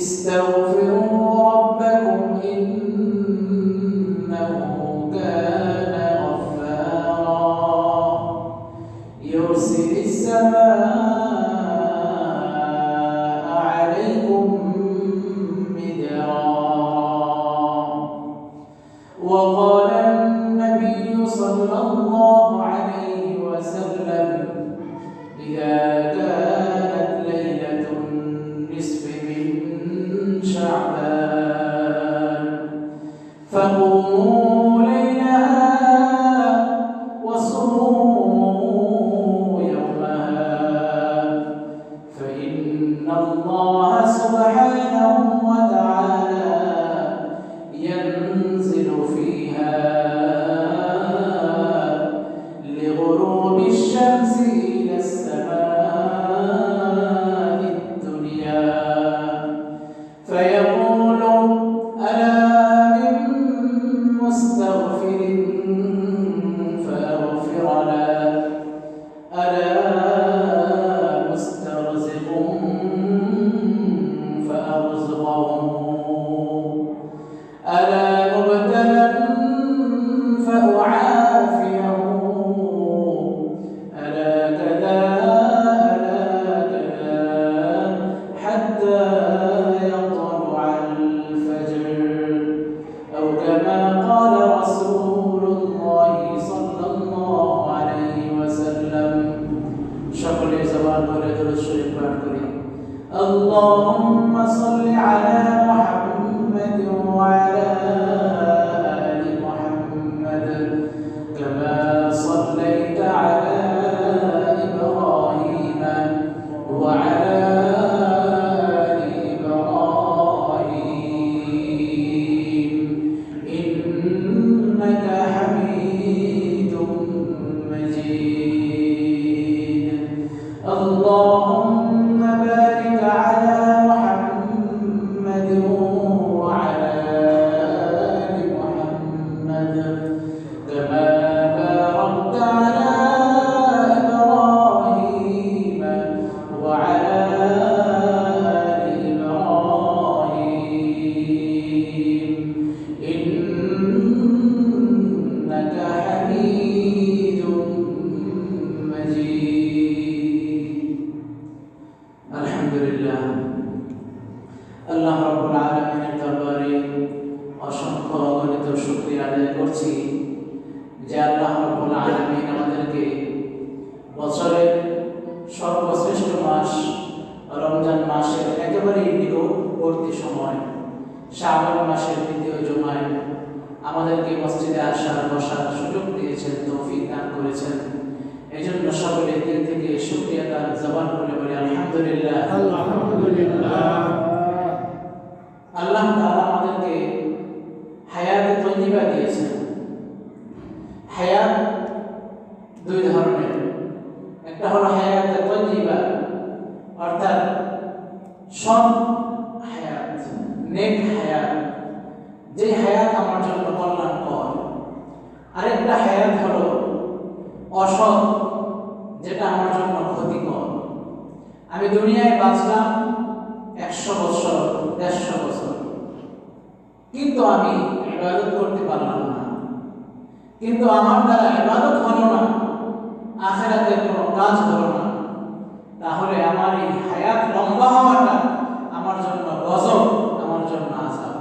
estão فيها পরবর্তী সময় শ্রাবণ মাসের দ্বিতীয় জমায় আমাদেরকে মসজিদে আসার, বসার সুযোগ দিয়েছেন, তৌফিক দান করেছেন। এই জন্য সকলের দিক থেকে শুক্রিয়া তার জবান করে বলি, আলহামদুলিল্লাহ। আল্লাহ আমাদেরকে হায়াত তৈবা দিয়েছেন। হায়াত দেড়শো বছর। কিন্তু আমি ইবাদত করতে পারলাম না। কিন্তু আমার দ্বারা ইবাদত হলো না, আখেরাতের কোনো কাজ হলো না। তাহলে আমার এই হায়াত লম্বা হওয়াটা আমার জন্য গজব, আমার জন্য আজাব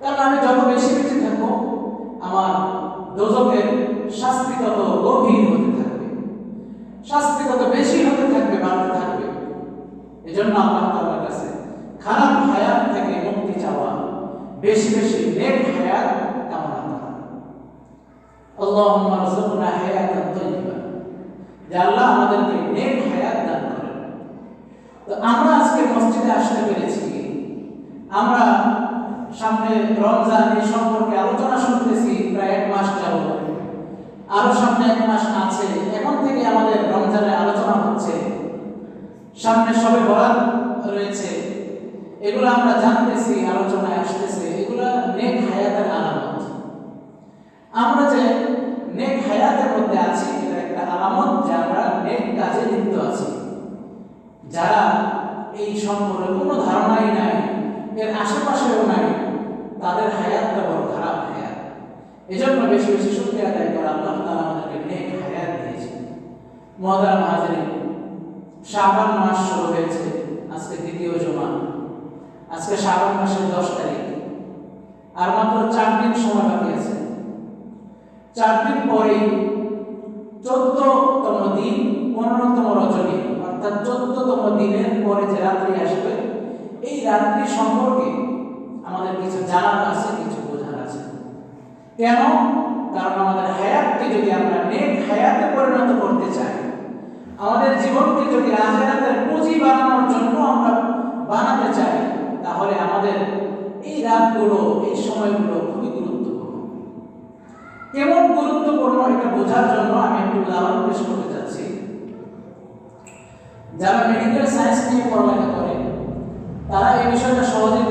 কারণ আমি যত বেশি বেঁচে থাকব, আমার দোজকের শাস্তি তত গভীর হতে থাকবে। শাস্তি তত বেশি হতে থাকবে, বাড়তে থাকবে। এজন্য আল্লাহ তাআলার কাছে খারাপ হায়াত থেকে মুক্তি চাওয়া, বেশি বেশি নেক হায়াত কামনা করা। আল্লাহুম্মা রযুকনা হায়াতান তাইয়্যিবা যে আল্লাহ আমাদেরকে নেক হায়াত দান করেন। তো আমরা আজকে মসজিদে আসতে পেরেছি। আমরা সামনে রমজান এই সম্পর্কে আলোচনা শুনতেছি, প্রায় এক মাস যাবত আরও সামনে এক মাস আছে, এখন থেকে আমাদের রমজানের আলোচনা হচ্ছে। সামনে সবে বরাত রয়েছে। এগুলো আমরা জানতেছি, আলোচনায় আসতেছে, এগুলো নেক হায়াতের আলামত। আমরা যে নেক হায়াতের মধ্যে আছি, এটা একটা আলামত যে আমরা নেক কাজে লিপ্ত আছি। যারা এই সম্পর্কে কোনো ধারণাই নাই, এর আশেপাশেও নাই, তাদের হায়াতটা বড় খারাপ হায়াত। এজন্য বেশি বেশি শুক্রিয়া আদায় করা আল্লাহ তাআলা আমাদেরকে নেক হায়াত দিয়েছে মহতারাম হাজিরিন শাবান মাস শুরু হয়েছে, আজকে দ্বিতীয় জমা আজকে শাবান মাসের দশ তারিখ। আর মাত্র চার দিন সময় বাকি আছে। চার দিন পরেই চোদ্দতম দিন পনেরোতম রজনী, অর্থাৎ চোদ্দতম দিনের পরে যে রাত্রি আসবে, এই রাত্রি সম্পর্কে আমাদের কিছু জানার আছে, কিছু বোঝার আছে। কেন? কারণ আমাদের হায়াতকে যদি আমরা নেক হায়াতে পরিণত করতে চাই, আমাদের জীবনকে যদি আখেরাতের পুঁজি বানানোর জন্য আমরা বানাতে চাই তাহলে আমাদের এই রাতগুলো, এই সময়গুলো খুবই গুরুত্বপূর্ণ। কেমন গুরুত্বপূর্ণ এটা বোঝার জন্য আমি একটু উদাহরণ পেশ করতে চাচ্ছি যারা মেডিকেল সায়েন্স নিয়ে পড়ালেখা করে, তারা এই বিষয়টা সহজেই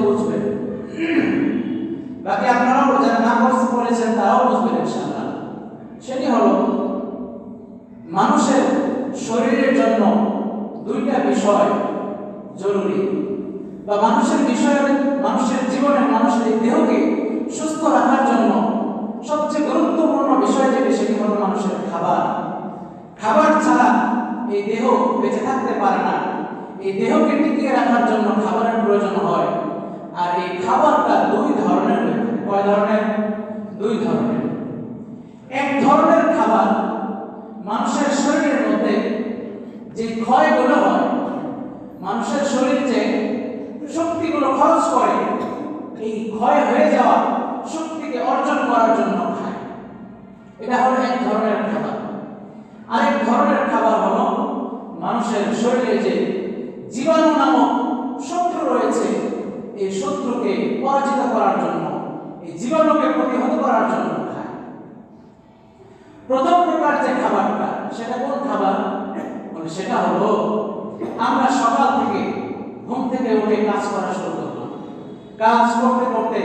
বাকি আপনারাও যারা না কোর্স করেছেন তারাও বুঝবেন ইনশাআল্লাহ সেটি হলো মানুষের শরীরের জন্য দুইটা বিষয় জরুরি বা মানুষের বিষয়ের মানুষের জীবনে মানুষের এই দেহকে সুস্থ রাখার জন্য সবচেয়ে গুরুত্বপূর্ণ বিষয় যেটি সেটি হলো মানুষের খাবার খাবার ছাড়া এই দেহ বেঁচে থাকতে পারে না এই দেহকে টিকিয়ে রাখার জন্য খাবারের প্রয়োজন হয় আর এই খাবারটা দুই ধরনের হয়ে থাকে কয় ধরনের দুই ধরনের এক ধরনের খাবার মানুষের শরীরের মধ্যে যে ক্ষয়গুলো হয় মানুষের শরীর যে শক্তিগুলো খরচ করে এই ক্ষয় হয়ে যাওয়া শক্তিকে অর্জন করার জন্য খায় এটা হলো এক ধরনের খাবার আরেক ধরনের খাবার হলো মানুষের শরীরে যে জীবাণু নামক শত্রু রয়েছে এই শত্রুকে পরাজিত করার জন্য এই জীবাণুকে প্রতিহত করার জন্য খায় প্রথম প্রকার যে খাবারটা সেটা কোন খাবার বলে সেটা হলো আমরা সকাল থেকে ঘুম থেকে উঠে কাজ করা শুরু করলাম কাজ করতে করতে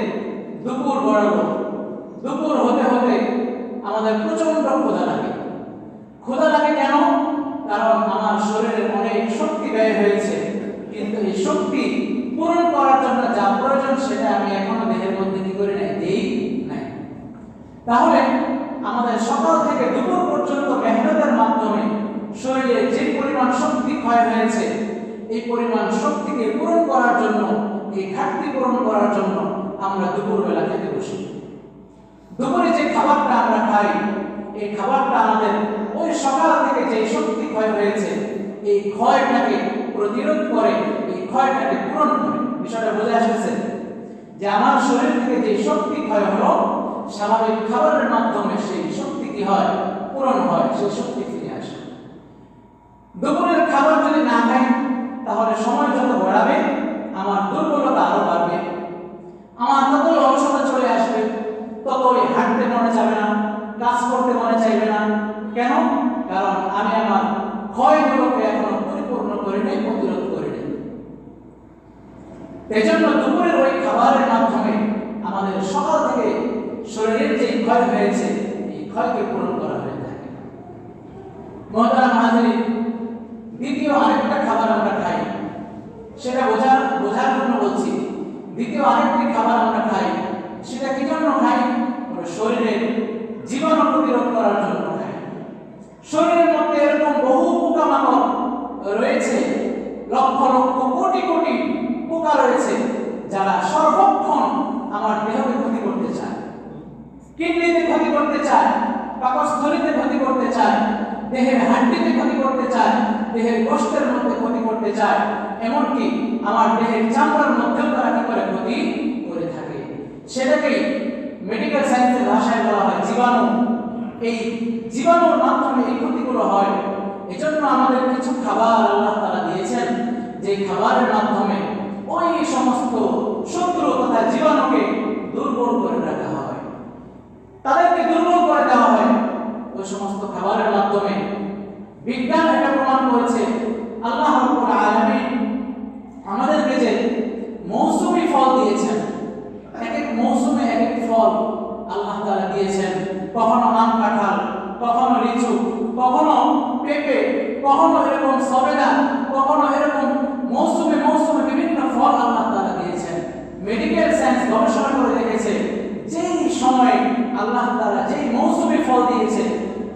দুপুর গড়ালো দুপুর হতে হতে আমাদের প্রচণ্ড ক্ষুধা লাগে ক্ষুধা লাগে কেন কারণ আমার শরীরে অনেক শক্তি ব্যয় হয়েছে কিন্তু এই শক্তি পূরণ করার জন্য যা প্রয়োজন সেটা আমি এখনও দেহের মধ্যে কি করে নাই? দেই নাই। তাহলে আমাদের সকাল থেকে দুপুর পর্যন্ত মেহনতের মাধ্যমে শরীরে যে পরিমাণ শক্তি ক্ষয় হয়েছে, এই পরিমাণ শক্তিকে পূরণ করার জন্য, এই ঘাটতি পূরণ করার জন্য আমরা দুপুরবেলা খেতে বসি। দুপুরে যে খাবারটা আমরা খাই, এই খাবারটা আমাদের ওই সকাল থেকে যে শক্তি ক্ষয় হয়েছে, এই ক্ষয়টাকে প্রতিরোধ করে, এই ক্ষয়টাকে পূরণ করে। বিষয়টা বুঝে আসতেছে? যে আমার শরীর থেকে যে শক্তি ক্ষয় হলো, স্বাভাবিক খাবারের মাধ্যমে সেই শক্তি কি হয়? পূরণ হয়, সেই শক্তি ফিরে আসে। দুপুরের খাবার যদি না খাই, তাহলে সময় যত গড়াবে আমার দুর্বলতা আরও বাড়বে। আমার ততই অলসতা চলে আসবে, ততই হাঁটতে মনে যাবে না, কাজ করতে মনে চাইবে না। কেন? কারণ আমি আমার ক্ষয়গুলোকে এখনও পরিপূর্ণ করি নাই প্রতিরোধ এজন্য দুপুরের ওই খাবারের মাধ্যমে আমাদের সকাল থেকে শরীরের যে ক্ষয় হয়েছে, এই ক্ষয়কে পূরণ করা হয়ে থাকে। মহতারা মাহাজির দ্বিতীয় আরেকটা খাবার আমরা খাই সেটা বোঝার বোঝার জন্য বলছি দ্বিতীয় আরেকটি খাবার আমরা খাই সেটা কি জন্য খাই ওটা শরীরের জীবাণু প্রতিরোধ করার জন্য খাই শরীরের মধ্যে এরকম বহু পোকামাকড় রয়েছে লক্ষ লক্ষ কোটি কোটি পোকা রয়েছে যারা সর্বক্ষণ আমার দেহকে ক্ষতি করতে চায় কিডনিতে ক্ষতি করতে চায় পাকস্থলীতে ক্ষতি করতে চায় দেহের হাড্ডিতে ক্ষতি করতে চায় দেহের গোষ্ঠের মধ্যে ক্ষতি করতে চায় এমনকি আমার দেহের চামড়ার মধ্যেও তারা কি করে ক্ষতি করে থাকে। সেটাকেই মেডিকেল সায়েন্সের ভাষায় বলা হয় জীবাণু। এই জীবাণুর মাধ্যমে এই ক্ষতিগুলো হয়। এজন্য আমাদের কিছু খাবার আল্লাহ তারা দিয়েছেন, যে খাবারের মাধ্যমে ওই সমস্ত শত্রু তথা জীবাণুকে দুর্বল করে রাখা হয়। তাদেরকে দুর্বল করে দেওয়া হয়। ওই সমস্ত খাবারের মাধ্যমে বিজ্ঞান এটা প্রমাণ করেছে, আল্লাহ রাব্বুল আমাদেরকে যে মৌসুমী ফল দিয়েছেন এক এক মৌসুমে এক এক ফল আল্লাহ তাআলা দিয়েছেন। কখনো আম কাঁঠাল, কখনো লিচু, কখনো পেঁপে, কখনো এরকম সবেদা, কখনো এরকম মৌসুমে মৌসুমে বিভিন্ন ফল আল্লাহ তাআলা দিয়েছেন। মেডিকেল সায়েন্স গবেষণা করে দেখেছে, যেই সময় আল্লাহ তারা যেই মৌসুমে ফল দিয়েছে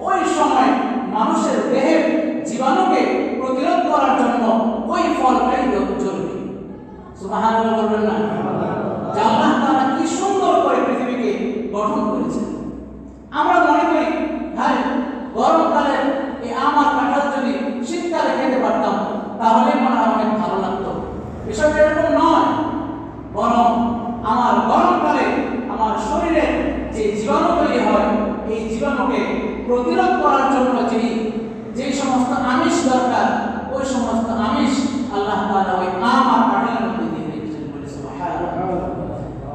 ওই সময় মানুষের দেহের জীবাণুকে প্রতিরোধ করার জন্য ওই ফলটাই জরুরি। সুবহানাল্লাহ বলবেন না? আল্লাহ তারা কি সুন্দর করে পৃথিবীকে গঠন করেছেন আমরা মনে করি হ্যাঁ গরমকালে এই আমার কাঁঠাল যদি শীতকালে খেতে পারতাম তাহলে মনে হয় অনেক ভালো লাগতো বিষয়টা এরকম নয় বরং আমার গরমকালে আমার শরীরে যে জীবাণু তৈরি হয় এই জীবাণুকে প্রতিরোধ করার জন্য যেই যে সমস্ত আমিষ দরকার ওই সমস্ত আমিষ আল্লাহ বলে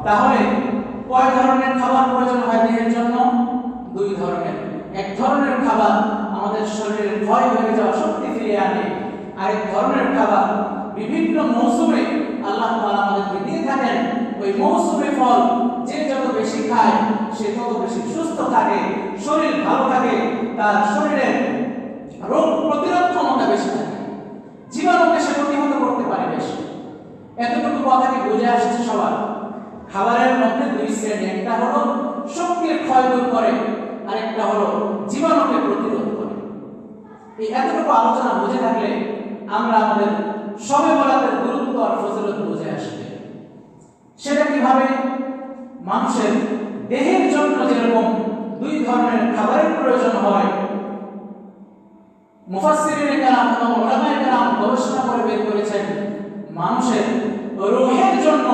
তাহলে কয় ধরনের খাবার প্রয়োজন হয় দেহের জন্য দুই ধরনের এক ধরনের খাবার আমাদের শরীরের ক্ষয় হয়ে যাওয়া শক্তি ফিরিয়ে আনে আরেক ধরনের খাবার বিভিন্ন মৌসুমে আল্লাহ তাআলা আমাদেরকে দিয়ে থাকেন ওই মৌসুমে ফল যে যত বেশি খায় সে তত বেশি সুস্থ থাকে শরীর ভালো থাকে তার শরীরের রোগ প্রতিরোধ ক্ষমতা বেশি থাকে জীবাণুকে সে প্রতিহত করতে পারে বেশি এতটুকু কথা কি বুঝে আসছে সবার খাবারের মধ্যে দুই শ্রেণি একটা হলো শক্তির ক্ষয় দূর করে, আরেকটা হলো জীবাণুকে প্রতিরোধ করে। এই এতটুকু আলোচনা বুঝে থাকলে আমরা আমাদের সবে বলাতের গুরুত্ব আর ফজিলত বুঝে আসবে। সেটা কীভাবে? মানুষের দেহের জন্য যেরকম দুই ধরনের খাবারের প্রয়োজন হয়, মুফাসসিরিনে কেরাম এবং কেরাম গবেষণা করে বের করেছেন, মানুষের রোহের জন্য,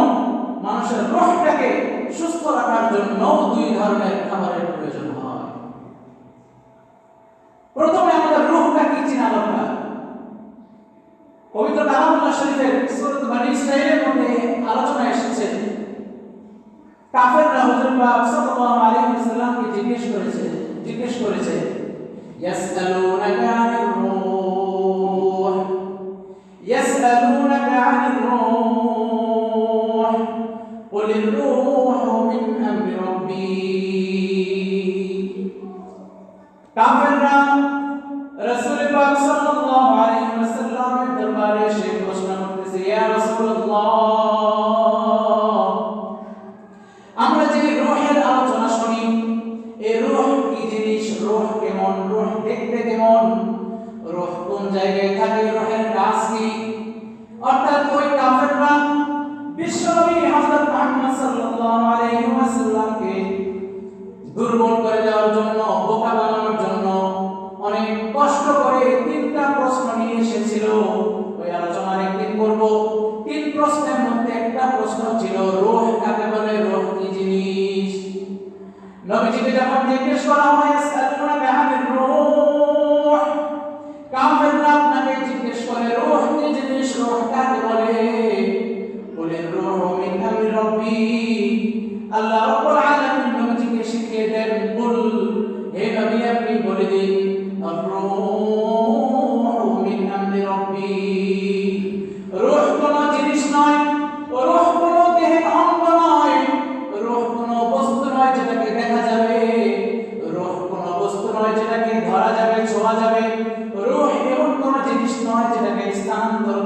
মানুষের রূহটাকে সুস্থ রাখার জন্য দুই ধরনের খাবারের প্রয়োজন হয়। প্রথমে আমাদের রূপটা কি চিনা দরকার? পবিত্র কালামুল্লাহ শরীফের সুরত বানী ইসরায়েলের মধ্যে আলোচনা এসেছে। কাফেররা হুজুর পাক দুর্বল করে দেওয়ার জন্য বোকা বানানোর জন্য অনেক কষ্ট করে তিনটা প্রশ্ন নিয়ে এসেছিল। বলে যেটাকে ধরা যাবে ছোঁয়া যাবে। রুহ এমন কোন জিনিস নয় যেটাকে স্থানান্তর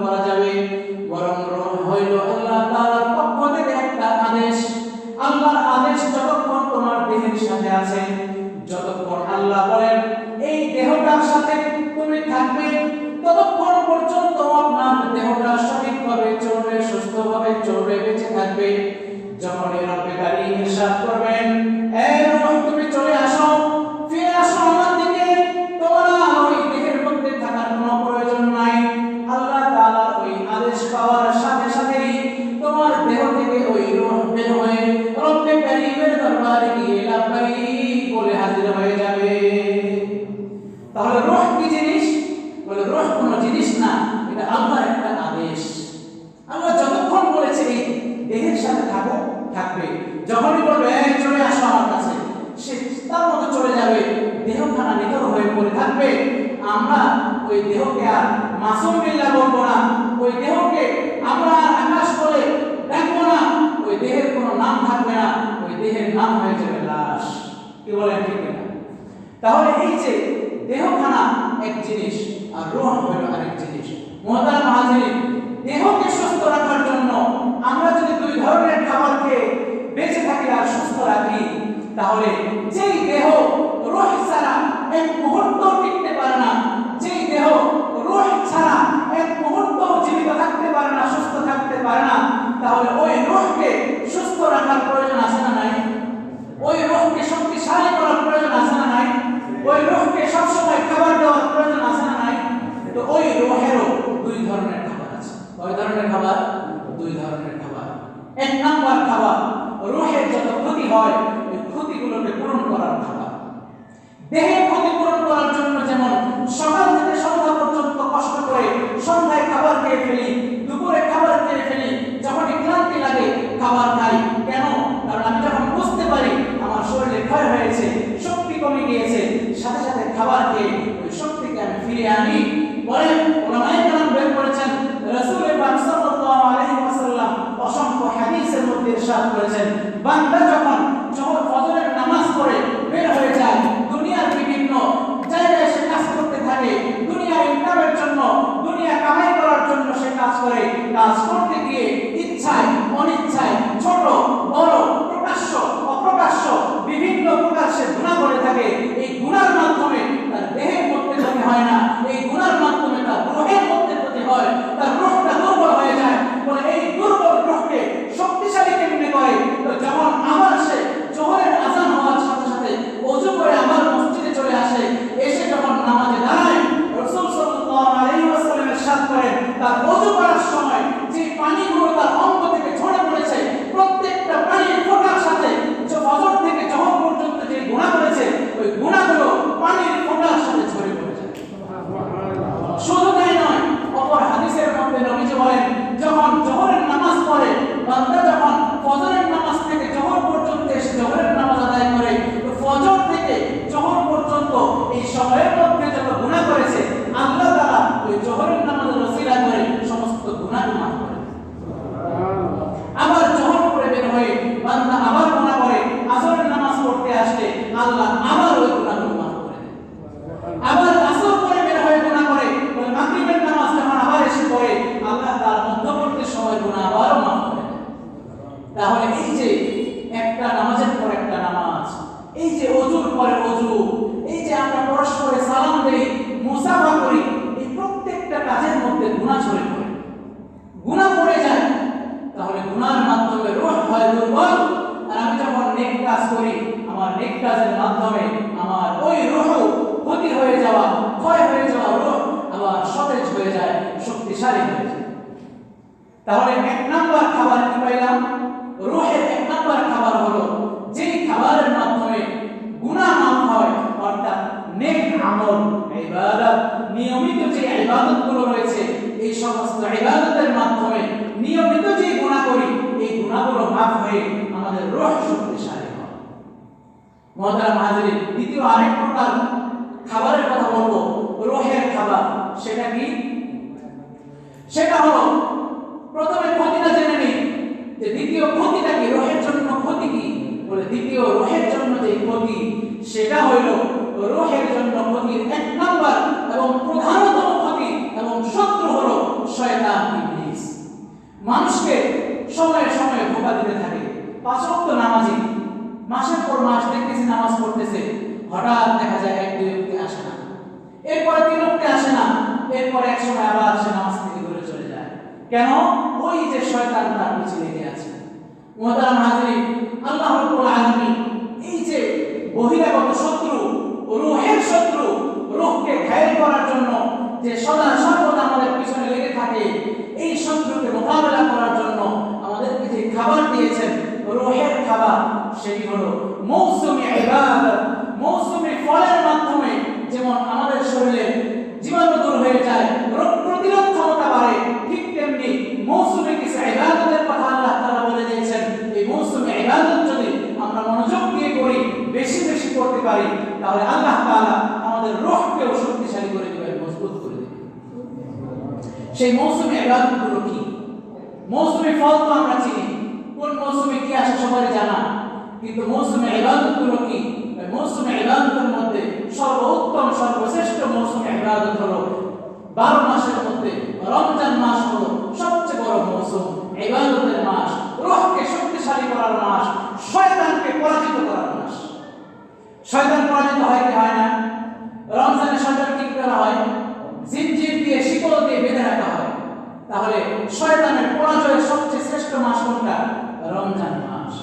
দেহ রোহ ছাড়া এক মুহূর্ত টিকতে পারে না। যেই দেহ রোহ ছাড়া এক মুহূর্ত জীবিত থাকতে পারে না, সুস্থ থাকতে পারে না, তাহলে ওই রোহকে সুস্থ রাখার প্রয়োজন আছে না নাই? ওই রোহকে শক্তিশালী করার প্রয়োজন আছে না নাই? ওই রোহকে সবসময় খাবার দেওয়ার প্রয়োজন আছে না নাই? তো ওই রোহেরও দুই ধরনের খাবার আছে। কয় ধরনের খাবার? দুই ধরনের খাবার। এক নাম্বার খাবার, রোহের যত ক্ষতি হয় ওই করার খাবার। দেহের ক্ষতি করার জন্য যেমন সকাল থেকে সন্ধ্যা পর্যন্ত কষ্ট করে সন্ধ্যায় খাবার খেয়ে ফেলি, দুপুরে খাবার খেয়ে ফেলি, যখনই ক্লান্তি লাগে খাবার খাই। কেন? কারণ আমি যখন বুঝতে পারি আমার শরীরে ক্ষয় হয়েছে, শক্তি কমে গিয়েছে, সাথে সাথে খাবার খেয়ে ওই শক্তিকে আমি ফিরিয়ে আনি। বলেন নেক আমল, ইবাদত, নিয়মিত যে ইবাদতগুলো রয়েছে, এই সমস্ত ইবাদতের মাধ্যমে নিয়মিত যে গুনাহ করি, এই গুনাহগুলো মাফ হয়ে আমাদের রূহ শক্তিশালী হয়। মহতারাম হাজিরিন দ্বিতীয় আরেক প্রকার খাবারের কথা বলব, রোহের খাবার। সেটা কি? সেটা হলো, প্রথমে ক্ষতিটা জেনে নিই, যে দ্বিতীয় ক্ষতিটা কি? রোহের জন্য ক্ষতি কি? বলে দ্বিতীয় রোহের জন্য যে ক্ষতি, সেটা হইল রোহের জন্য ক্ষতির এক নাম্বার এবং প্রধানতম ক্ষতি এবং শত্রু হলো শয়তান ইবলিস। মানুষকে সময়ে সময়ে ধোকা দিতে থাকে। পাঁচ ওয়াক্ত নামাজি মাসের পর মাস দেখতেছি নামাজ পড়তেছে, হঠাৎ দেখা যায় এক, দুই অক্তি আসে না। এরপরে তিন অক্তি আসে না, এরপরে এক সময় আবার সে নামাজ থেকে দূরে চলে যায়। কেন? ওই যে শয়তান তার পিছে লেগে আছে। মুহতারাম হাজিরিন সেই মৌসুমে ইবাদতগুলো কি? মৌসুমে ফল তো আমরা চিনি। কোন মৌসুমে কি আছে সবাই জানা? কিন্তু মৌসুমে ইবাদতগুলো কি? মৌসুমে ইবাদতের মধ্যে সর্বোত্তম, সর্বশ্রেষ্ঠ মৌসুমে ইবাদত হলো বারো মাসের মধ্যে, রমজান মাস হলো সবচেয়ে বড় মৌসুম। ইবাদতের মাস, রোহকে শক্তিশালী করার মাস, শয়তানকে পরাজিত করার মাস। শয়তান পরাজিত হয় কি হয় না? রমজানের শয়তান কি করা হয়? জিনজির দিয়ে শিকল দিয়ে বেঁধে রাখা হয়। তাহলে শয়তানের পরাজয়ের সবচেয়ে শ্রেষ্ঠ মাস কোনটা? রমজান মাস।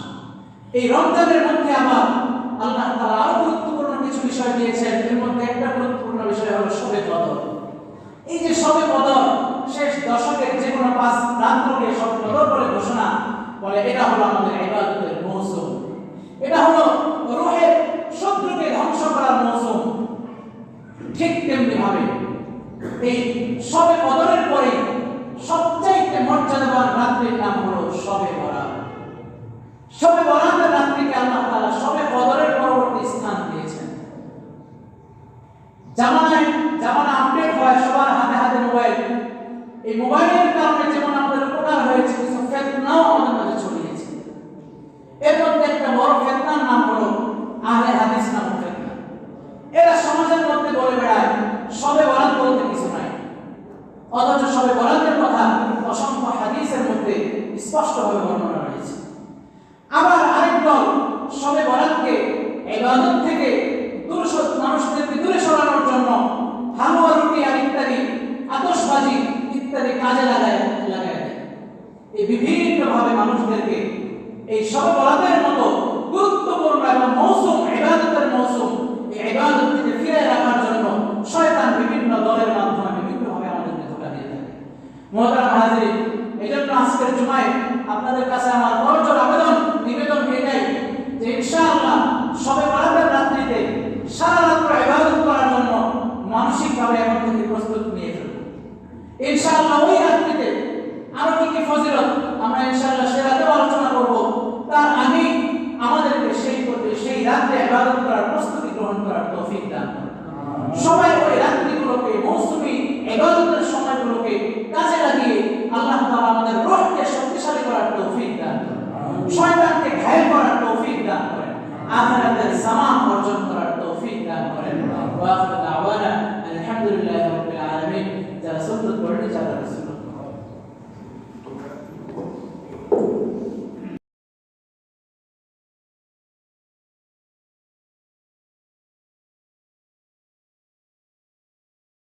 এই রমজানের মধ্যে আবার আল্লাহ তাআলা আরও গুরুত্বপূর্ণ কিছু বিষয় দিয়েছেন। এর মধ্যে একটা গুরুত্বপূর্ণ অথচ সবে বরাতের কথা অসংখ্য হাদিসের মধ্যে স্পষ্টভাবে বর্ণনা আমরা এখন থেকে প্রস্তুত নিয়ে ফেলব। ইনশাআল্লাহ ওই